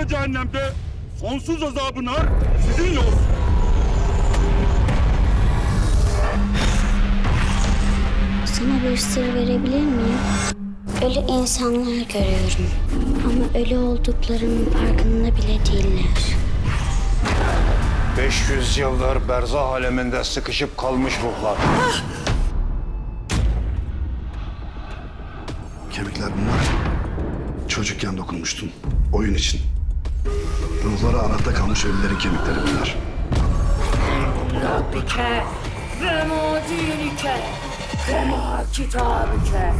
ve cehennemde sonsuz azabına sizinle olsun. Sana bir sır verebilir miyim? Ölü insanlar görüyorum. Ama ölü olduklarının farkında bile değiller. 500 yıldır berzah aleminde sıkışıp kalmış ruhlar. Kemikler bunlar. Çocukken dokunmuştum. Oyun için. Ruhları anahta kalmış ölülerin kemikleri bunlar. Rabbike ve muadilike ve ma kitabike